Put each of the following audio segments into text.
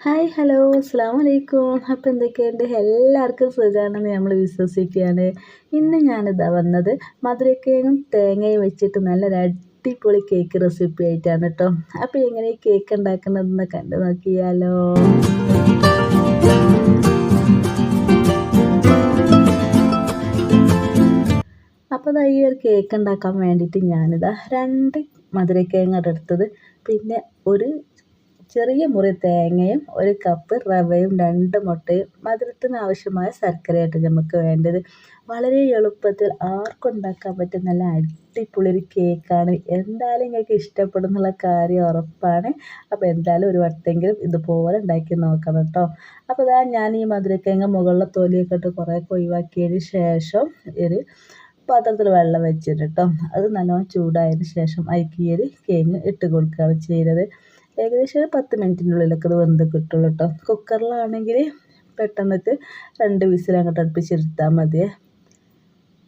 Hi hello അസ്സാം വലൈക്കും അപ്പോൾ എന്തൊക്കെയുണ്ട്? എല്ലാവർക്കും സുഖമാണെന്ന് നമ്മൾ വിശ്വസിക്കുകയാണ്. ഇന്ന് ഞാനിതാ വന്നത് മധുരക്കേങ്ങും തേങ്ങയും വെച്ചിട്ട് നല്ലൊരു അടിപൊളി കേക്ക് റെസിപ്പി ആയിട്ടാണ് കേട്ടോ അപ്പോൾ എങ്ങനെ കേക്ക് ഉണ്ടാക്കുന്നതെന്ന് കണ്ടു നോക്കിയാലോ. അപ്പോൾ അതാ ഈ ഒരു കേക്ക് ഉണ്ടാക്കാൻ വേണ്ടിയിട്ട് ഞാനിതാ രണ്ട് മധുരക്കേങ്ങ എടുത്തത്. പിന്നെ ഒരു ചെറിയ മുറി തേങ്ങയും ഒരു കപ്പ് റവയും രണ്ട് മുട്ടയും മധുരത്തിന് ആവശ്യമായ ശർക്കരയായിട്ട് നമുക്ക് വേണ്ടത്. വളരെ എളുപ്പത്തിൽ ആർക്കും ഉണ്ടാക്കാൻ പറ്റുന്ന നല്ല അടിപൊളി ഒരു കേക്കാണ് എന്തായാലും നിങ്ങൾക്ക് ഇഷ്ടപ്പെടും എന്നുള്ള കാര്യം ഉറപ്പാണ്. അപ്പോൾ എന്തായാലും ഒരു വട്ടെങ്കിലും ഇതുപോലെ ഉണ്ടാക്കി നോക്കണം കേട്ടോ. അപ്പോൾ ഇതാ ഞാൻ ഈ മധുരക്കേങ്ങ മുകളിലെ തൊലിയൊക്കെ ഇട്ട് കുറേ ഒഴിവാക്കിയതിന് ശേഷം ഒരു പാത്രത്തിൽ വെള്ളം വെച്ചിട്ട് കേട്ടോ. അത് നല്ലോണം ചൂടായതിന് ശേഷം ഒരു കേങ്ങ് ഇട്ട് കൊടുക്കുകയാണ് ചെയ്യുന്നത് ഏകദേശം ഒരു പത്ത് മിനിറ്റിനുള്ളിലൊക്കെ അത് വെന്ത് കിട്ടുള്ളൂ കേട്ടോ കുക്കറിലാണെങ്കിൽ പെട്ടെന്നിട്ട് രണ്ട് വിസിൽ അങ്ങോട്ട് അടുപ്പിച്ചെടുത്താൽ മതിയേ.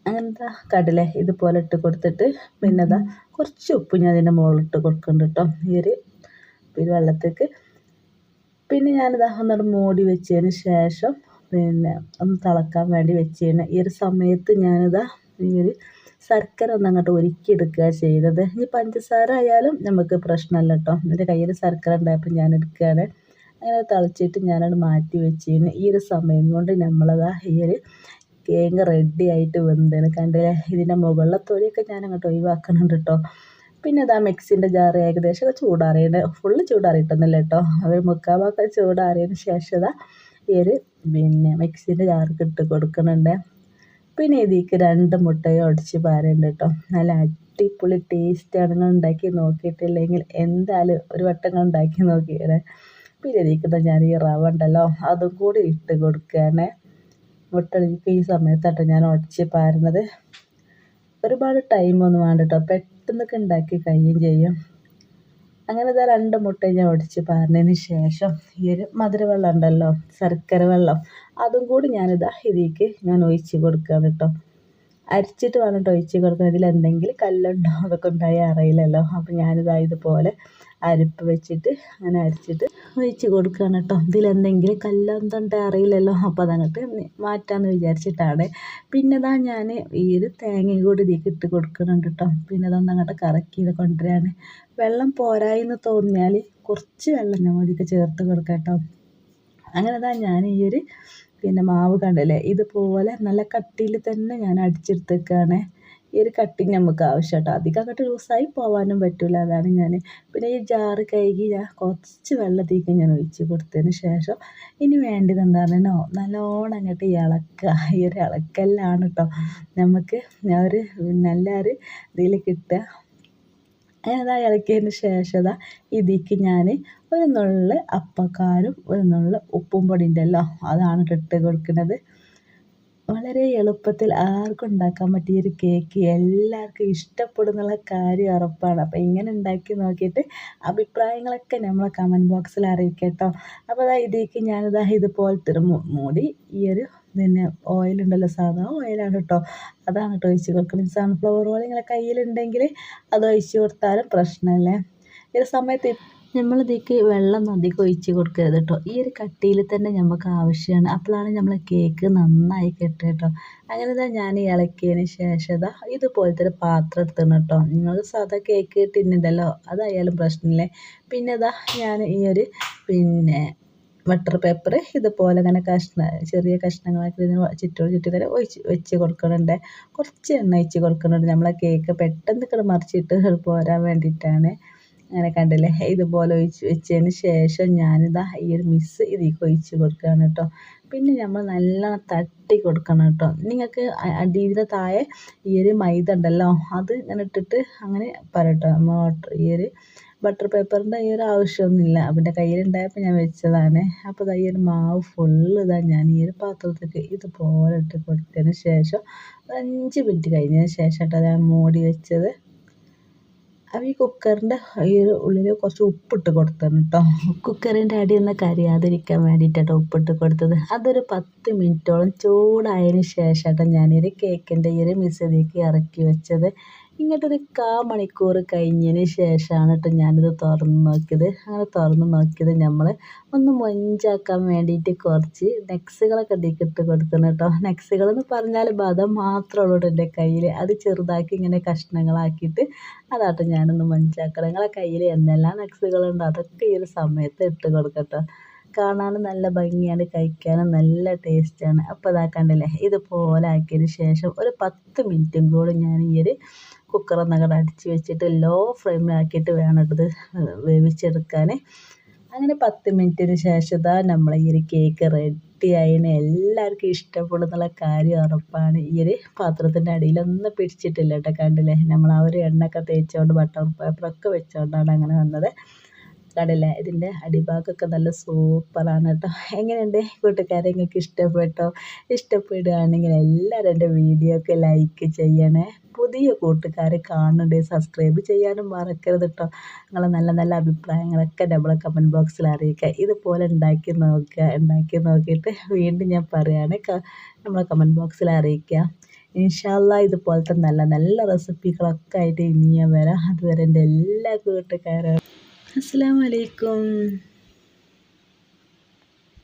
അങ്ങനത്തെ കടല ഇതുപോലെ ഇട്ട് കൊടുത്തിട്ട് പിന്നെ അതാ കുറച്ച് ഉപ്പ് ഞാൻ അതിന്റെ മുകളിലിട്ട് കൊടുക്കുന്നുണ്ട് കേട്ടോ ഈ ഒരു പിന്നെ വെള്ളത്തേക്ക് പിന്നെ ഞാനിതാ ഒന്നുകൂടെ മൂടി വെച്ചതിന് ശേഷം പിന്നെ ഒന്ന് തിളക്കാൻ വേണ്ടി വെച്ചതിന് ഈ ഒരു സമയത്ത് ഞാനിതാ ഈ ഒരു ശർക്കര ഒന്ന് അങ്ങോട്ട് ഒരുക്കിയെടുക്കുക ചെയ്യുന്നത് ഇനി പഞ്ചസാര ആയാലും നമുക്ക് പ്രശ്നമല്ല കേട്ടോ എന്റെ കയ്യിൽ ശർക്കര ഉണ്ടായപ്പോൾ ഞാൻ എടുക്കുകയാണ് അങ്ങനെ തളിച്ചിട്ട് ഞാനത് മാറ്റി വെച്ചിരുന്നു. ഈ ഒരു സമയം കൊണ്ട് നമ്മളതാ ഈ ഒരു കേങ്ങ് റെഡി ആയിട്ട് വെന്തേന്. കണ്ടില്ലേ? ഇതിന്റെ മുകളിലെ തൊലിയൊക്കെ ഞാൻ അങ്ങോട്ട് ഒഴിവാക്കുന്നുണ്ട് കേട്ടോ പിന്നെ ഇതാ മിക്സിന്റെ ജാർ ഏകദേശം ചൂടാറിയത് ഫുള്ള് ചൂടാറിയിട്ടൊന്നുമില്ല കേട്ടോ അവർ മുക്കാൽ ചൂടാറിയതിന് ശേഷം ഇതാ ഈ ഒരു പിന്നെ മിക്സിന്റെ ജാർക്ക് ഇട്ട് കൊടുക്കുന്നുണ്ട്. പിന്നെ ഇതിലേക്ക് രണ്ട് മുട്ടയും ഉടച്ച് പാരുണ്ട് കേട്ടോ. നല്ല അടിപൊളി ടേസ്റ്റാണ് നിങ്ങൾ ഉണ്ടാക്കി നോക്കിയിട്ടില്ലെങ്കിൽ എന്തായാലും ഒരു വട്ടം ഉണ്ടാക്കി നോക്കിയത് പിന്നെ ഇതിലേക്ക് ഞാൻ ഈ റവ ഉണ്ടല്ലോ അതും കൂടി ഇട്ട് കൊടുക്കുകയാണ്. മുട്ട ഈ സമയത്താട്ടോ ഞാൻ ഉടച്ച് പാരുന്നത്. ഒരുപാട് ടൈമൊന്നും വേണ്ട കേട്ടോ. പെട്ടെന്നൊക്കെ ഉണ്ടാക്കി കഴിയുകയും ചെയ്യും. അങ്ങനെ ഇതാ രണ്ട് മുട്ട ഞാൻ ഒടിച്ച് പാർന്നതിന് ശേഷം ഈ ഒരു മധുരവെള്ളം ഉണ്ടല്ലോ ശർക്കര വെള്ളം. അതും കൂടി ഞാനിതാ ഇതിലേക്ക് ഞാൻ ഒഴിച്ച് കൊടുക്കുകയാണ് കേട്ടോ. അരിച്ചിട്ട് വേണം കേട്ടോ ഒഴിച്ച് കൊടുക്കാൻ. ഇതിൽ എന്തെങ്കിലും കല്ലുണ്ടോ? അതൊക്കെ ഉണ്ടായാൽ അറിയില്ലല്ലോ. അപ്പോൾ ഞാനിതാ ഇതുപോലെ അരിപ്പ് വെച്ചിട്ട് അങ്ങനെ അരിച്ചിട്ട് ഒഴിച്ച് കൊടുക്കുകയാണ് കേട്ടോ. ഇതിലെന്തെങ്കിലും കല്ലെന്തുണ്ട് അറിയില്ലല്ലോ. അപ്പോൾ അതങ്ങോട്ട് മാറ്റാമെന്ന് വിചാരിച്ചിട്ടാണ്. പിന്നെ ഇതാ ഞാൻ ഈ ഒരു തേങ്ങയും കൂടി ഇതിലേക്ക് ഇട്ട് കൊടുക്കുന്നുണ്ട് കേട്ടോ. പിന്നെ ഇതൊന്നും അങ്ങോട്ട് കറക്കി ഇത് കൊണ്ടുവരാണ് വെള്ളം പോരായെന്ന് തോന്നിയാൽ കുറച്ച് വെള്ളം ഞാൻ ഇതിലേക്ക് ചേർത്ത് കൊടുക്കാം കേട്ടോ. അങ്ങനെ ഇതാ ഞാൻ ഈ ഒരു പിന്നെ മാവ് കണ്ടല്ലേ? ഇതുപോലെ നല്ല കട്ടിയിൽ തന്നെ ഞാൻ അടിച്ചെടുത്തേക്കാണ്. ഈ ഒരു കട്ടിങ് നമുക്ക് ആവശ്യം കേട്ടോ അധികം അങ്ങോട്ട് ലൂസായി പോകാനും പറ്റില്ല അതാണ് ഞാൻ പിന്നെ ഈ ജാറ് കഴുകി ഞാൻ കുറച്ച് വെള്ളത്തേക്ക് ഞാൻ ഒഴിച്ച് കൊടുത്തതിന് ശേഷം ഇനി വേണ്ടത് എന്താണെന്നോ നല്ലോണം അങ്ങോട്ട് ഇളക്കുക. ഈ ഒരു ഇളക്കലാണ് കേട്ടോ നമുക്ക് ഒരു നല്ല ഒരു ഇതിൽ കിട്ടുക. അതാ ഇളക്കിയതിന് ശേഷം ഇതിക്ക് ഞാൻ ഒരു നുള്ള് അപ്പക്കാരും ഒരു നുള്ള് ഉപ്പും പൊടിയുണ്ടല്ലോ അതാണ് ഇട്ട് കൊടുക്കുന്നത്. വളരെ എളുപ്പത്തിൽ ആർക്കും ഉണ്ടാക്കാൻ പറ്റിയ ഒരു കേക്ക് എല്ലാവർക്കും ഇഷ്ടപ്പെടുന്നുള്ള കാര്യം ഉറപ്പാണ്. അപ്പോൾ ഇങ്ങനെ ഉണ്ടാക്കി നോക്കിയിട്ട് അഭിപ്രായങ്ങളൊക്കെ നമ്മളെ കമന്റ് ബോക്സിൽ അറിയിക്കട്ടോ. കേട്ടോ അപ്പോൾ അതാ ഇതിലേക്ക് ഞാനിതാ ഇതുപോലത്തെ ഒരു മൂടി ഈ ഒരു പിന്നെ ഓയിലുണ്ടല്ലോ സാധാ ഓയിലാണ് കേട്ടോ അതാണ് കേട്ടോ ഒഴിച്ച് കൊടുക്കുന്നത്. സൺഫ്ലവർ ഓയിൽ നിങ്ങളുടെ കയ്യിലുണ്ടെങ്കിൽ അത് ഒഴിച്ച് കൊടുത്താലും പ്രശ്നമില്ല? ഈ സമയത്ത് നമ്മൾ ഇതിലേക്ക് വെള്ളം അധികം ഒഴിച്ച് കൊടുക്കരുത് കേട്ടോ ഈ ഒരു കട്ടിയിൽ തന്നെ നമുക്ക് ആവശ്യമാണ് അപ്പോഴാണ് നമ്മൾ കേക്ക് നന്നായി കെട്ടുക കേട്ടോ അങ്ങനെ തന്നെ ഞാൻ ഇളക്കിയതിന് ശേഷം ഇതാ ഇതുപോലത്തെ ഒരു പാത്രം എടുത്തിട്ടുണ്ട് കേട്ടോ നിങ്ങൾ സാധാ കേക്ക് ടിന്നുണ്ടല്ലോ അതായാലും പ്രശ്നമില്ലേ. പിന്നെ ഇതാ ഞാൻ ഈ ഒരു പിന്നെ ബട്ടർ പേപ്പർ ഇതുപോലെ തന്നെ കഷ്ണ ചെറിയ കഷ്ണങ്ങളാക്കി ഇതിന് ചുറ്റോട് ചുറ്റും ഇങ്ങനെ ഒഴിച്ച് വെച്ച് കൊടുക്കണുണ്ട്. കുറച്ച് എണ്ണ ഒഴിച്ച് കൊടുക്കുന്നുണ്ട് നമ്മളെ കേക്ക് പെട്ടെന്ന് ഇങ്ങനെ മറിച്ചിട്ട് പോരാൻ വേണ്ടിയിട്ടാണ്. അങ്ങനെ കണ്ടില്ലേ? ഇതുപോലെ ഒഴിച്ച് വെച്ചതിന് ശേഷം ഞാനിതാ ഈ ഒരു മിക്സ് ഇതിലേക്ക് ഒഴിച്ച് കൊടുക്കുകയാണ് കേട്ടോ. പിന്നെ നമ്മൾ നല്ല തട്ടി കൊടുക്കണം കേട്ടോ. നിങ്ങൾക്ക് അടിയിലെ താഴെ ഈ ഒരു മൈദ ഉണ്ടല്ലോ അത് ഇങ്ങനെ ഇട്ടിട്ട് അങ്ങനെ പറയട്ടോ. മോട്ടർ ഈ ഒരു ബട്ടർ പേപ്പറിന്റെ ഈ ഒരു ആവശ്യമൊന്നുമില്ല. അവന്റെ കയ്യിലുണ്ടായപ്പോൾ ഞാൻ വെച്ചതാണ്. അപ്പോൾ ഇതാ ഈ ഒരു മാവ് ഫുള്ള് ഇതാ ഞാൻ ഈ ഒരു പാത്രത്തിലേക്ക് ഇതുപോലെ ഇട്ട് കൊടുത്തതിന് ശേഷം അഞ്ച് മിനിറ്റ് കഴിഞ്ഞതിന് ശേഷം കേട്ടോ ഞാൻ മൂടി വെച്ചത്. അപ്പോൾ ഈ കുക്കറിന്റെ ഈ ഉള്ളിൽ കുറച്ച് ഉപ്പിട്ട് കൊടുത്തതാണ് കേട്ടോ കുക്കറിന്റെ അടി ഒന്ന് കരിയാതിരിക്കാൻ വേണ്ടിയിട്ടാണ് ഉപ്പിട്ട് കൊടുത്തത്. അതൊരു പത്ത് മിനിറ്റോളം ചൂടായതിന് ശേഷം കേട്ടോ ഞാനൊരു കേക്കിന്റെ ഈ ഒരു മിശ്രിതത്തിലേക്ക് ഇറക്കി വെച്ചത്. ഇങ്ങോട്ടൊരു കാ മണിക്കൂർ കഴിഞ്ഞതിന് ശേഷമാണ് കേട്ടോ ഞാനിത് തുറന്ന് നോക്കിയത്. അങ്ങനെ തുറന്ന് നോക്കിയത് നമ്മൾ ഒന്ന് മൊഞ്ചാക്കാൻ വേണ്ടിയിട്ട് കുറച്ച് നെക്സുകളൊക്കെ ഇതിലേക്ക് ഇട്ട് കൊടുക്കണം കേട്ടോ നെക്സുകളെന്ന് പറഞ്ഞാൽ ബദം മാത്രമേ ഉള്ളൂ എന്റെ കയ്യിൽ. അത് ചെറുതാക്കി ഇങ്ങനെ കഷ്ണങ്ങളാക്കിയിട്ട് അതാട്ടോ ഞാനൊന്ന് മൊഞ്ചാക്കണം നിങ്ങളെ കയ്യിൽ എന്തെല്ലാം നെക്സുകളുണ്ടോ അതൊക്കെ ഈ ഒരു സമയത്ത് ഇട്ട് കൊടുക്കട്ടോ കാണാനും നല്ല ഭംഗിയാണ് കഴിക്കാനും നല്ല ടേസ്റ്റാണ്. അപ്പോൾ ഇതാക്കണ്ടല്ലേ കണ്ടില്ലേ? ഇതുപോലെ ആക്കിയതിന് ശേഷം ഒരു പത്ത് മിനിറ്റും കൂടി ഞാൻ ഈ ഒരു കുക്കറൊന്നങ്ങോട്ട് അടിച്ച് വെച്ചിട്ട് ലോ ഫ്ലെയിമിലാക്കിയിട്ട് വേണം ഇത് വേവിച്ചെടുക്കാൻ അങ്ങനെ പത്ത് മിനിറ്റിന് ശേഷം ഇതാ നമ്മൾ ഈ ഒരു കേക്ക് റെഡി ആയിന്. എല്ലാവർക്കും ഇഷ്ടപ്പെടുന്നുള്ള കാര്യം ഉറപ്പാണ്. ഈ ഒരു പാത്രത്തിന്റെ അടിയിലൊന്നും പിടിച്ചിട്ടില്ല കേട്ടോ കണ്ടില്ലേ? നമ്മൾ ആ ഒരു എണ്ണയൊക്കെ തേച്ചുകൊണ്ട് ബട്ടർ പേപ്പറൊക്കെ വെച്ചുകൊണ്ടാണ് അങ്ങനെ വന്നത്. കണ്ടില്ലേ ഇതിന്റെ അടിഭാഗമൊക്കെ നല്ല സൂപ്പറാണ് കേട്ടോ എങ്ങനെയുണ്ട് കൂട്ടുകാരെ? നിങ്ങൾക്ക് ഇഷ്ടപ്പെട്ടോ? ഇഷ്ടപ്പെടുകയാണെങ്കിൽ എല്ലാവരും എന്റെ വീഡിയോ ഒക്കെ ലൈക്ക് ചെയ്യണേ. പുതിയ കൂട്ടുകാരെ കാണുന്നുണ്ട്. സബ്സ്ക്രൈബ് ചെയ്യാനും മറക്കരുത് കേട്ടോ നിങ്ങളെ നല്ല നല്ല അഭിപ്രായങ്ങളൊക്കെ നമ്മളെ കമന്റ് ബോക്സിൽ അറിയിക്കുക. ഇതുപോലെ ഉണ്ടാക്കി നോക്കുക. ഉണ്ടാക്കി നോക്കിയിട്ട് വീണ്ടും ഞാൻ പറയുകയാണ്. നമ്മളെ കമന്റ് ബോക്സിൽ അറിയിക്കുക. ഇൻഷാല്ല ഇതുപോലത്തെ നല്ല നല്ല റെസിപ്പികളൊക്കെ ആയിട്ട് ഇനി വരാം. അതുവരെ എന്റെ എല്ലാ കൂട്ടുകാരും അസ്സാം വലൈക്കും